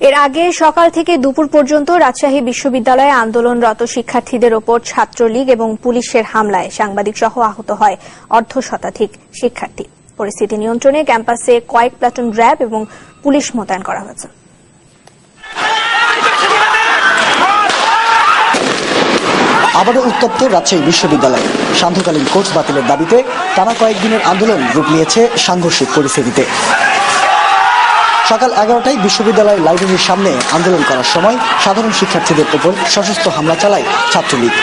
এর আগে সকাল থেকে দুপুর পর্যন্ত রাজশাহী বিশ্ববিদ্যালয়ে আন্দোলনরত শিক্ষার্থীদের ওপর ছাত্রলীগ এবং পুলিশের হামলায় সাংবাদিক সহ আহত হয় অর্ধ শতাধিক শিক্ষার্থী। পরিস্থিতি নিয়ন্ত্রণে ক্যাম্পাসে কয়েক প্লাটুন র্যাব এবং পুলিশ মোতায়েন করা হয়েছে। আবারও উত্তপ্ত রাজশাহী বিশ্ববিদ্যালয়। সান্ধ্যকালীন কোর্স বাতিলের দাবিতে টানা কয়েকদিনের আন্দোলন রূপ নিয়েছে সাংঘর্ষিক পরিস্থিতিতে। সকাল এগারোটায় বিশ্ববিদ্যালয়ের লাইব্রেরির সামনে আন্দোলন করার সময় সাধারণ শিক্ষার্থীদের উপর সশস্ত্র হামলা চালায় ছাত্রলীগ।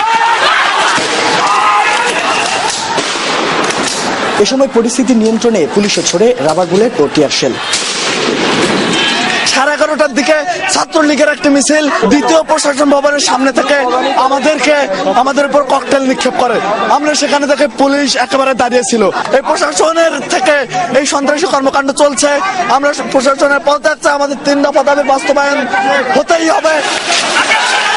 এ সময় পরিস্থিতি নিয়ন্ত্রণে পুলিশও ছড়ে রাবার বুলেট ও টিয়ার শেল। সাড়ে এগারোটার দিকে ছাত্রলীগের একটি মিছিল দ্বিতীয় প্রশাসন ভবনের সামনে থেকে আমাদেরকে, আমাদের উপর ককটেল নিক্ষেপ করে। আমরা সেখানে থেকে পুলিশ একেবারে দাঁড়িয়েছিল এই প্রশাসনের থেকে এই সন্ত্রাসী কর্মকাণ্ড চলছে। আমরা প্রশাসনের পদত্যাগ আমাদের তিন দফা দাবি বাস্তবায়ন হতেই হবে।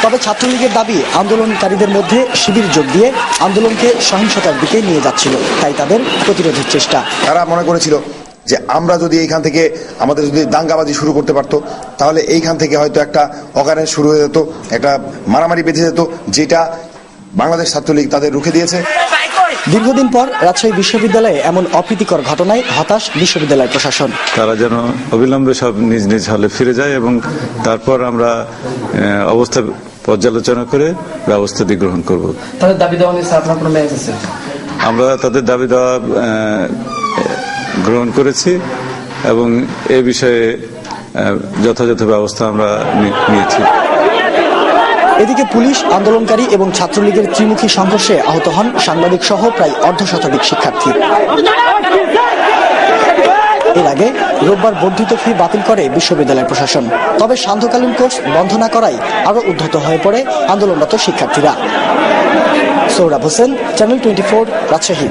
তবে ছাত্রলীগের দাবি আন্দোলনকারীদের মধ্যে শিবির যোগ দিয়ে আন্দোলনকে সহিংসতার দিকে নিয়ে যাচ্ছিল। তাই তাদের প্রতিরোধের চেষ্টা। তারা মনে করেছিল যে আমরা যদি এইখান থেকে আমাদের যদি দাঙ্গাবাজি শুরু করতে পারতো তাহলে এইখান থেকে হয়তো একটা অকারেন্স শুরু হয়ে যেত একটা মারামারি বেঁধে যেত যেটা বাংলাদেশ ছাত্রলীগ তাদের রুখে দিয়েছে। দীর্ঘদিন পর রাজশাহী বিশ্ববিদ্যালয়ে এমন অপ্রীতিকর ঘটনায় হতাশ বিশ্ববিদ্যালয় প্রশাসন। তারা যেন অবিলম্বে সব নিজ নিজ হলে ফিরে যায় এবং তারপর আমরা অবস্থা পর্যালোচনা করে ব্যবস্থাটি গ্রহণ করব। তাদের দাবি দেওয়া নিয়ে আপনার কোনো মেসেজ আমরা তাদের দাবি দেওয়া গ্রহণ করেছি এবং এ বিষয়ে যথাযথ ব্যবস্থা আমরা নিয়েছি। এদিকে পুলিশ, আন্দোলনকারী এবং ছাত্রলীগের ত্রিমুখী সংঘর্ষে আহত হন সাংবাদিক সহ প্রায় অর্ধ শতাধিক শিক্ষার্থী। এর আগে রোববার বর্ধিত ফি বাতিল করে বিশ্ববিদ্যালয় প্রশাসন। তবে সান্ধ্যকালীন কোর্স বন্ধ না করায় আরও উদ্ধত হয়ে পড়ে আন্দোলনরত শিক্ষার্থীরা। Sourav Hossain, channel twenty four Rajshahi.